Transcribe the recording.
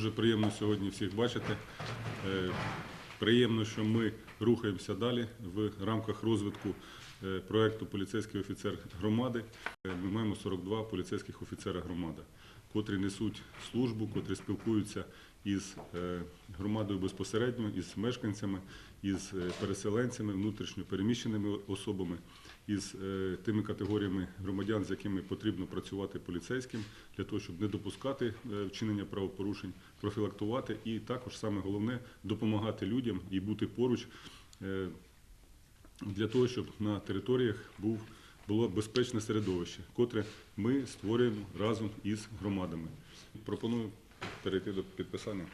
Дуже приємно сьогодні всіх бачити. Е, Приємно, що ми рухаємося далі в рамках розвитку проєкту Поліцейський офіцер громади. Е, Ми маємо 42 поліцейських офіцера громади, котрі несуть службу, котрі спілкуються із е, громадою безпосередньо, із мешканцями, із е, переселенцями, внутрішньо переміщеними особами, із е, тими категоріями громадян, з якими потрібно працювати поліцейським для того, щоб не допускати вчинення правопорушень, профілактувати і також саме головне допомагати людям і бути поруч для того, щоб на територіях був було безпечне середовище, котре ми створюємо разом із громадами. Пропоную перейти до підписання.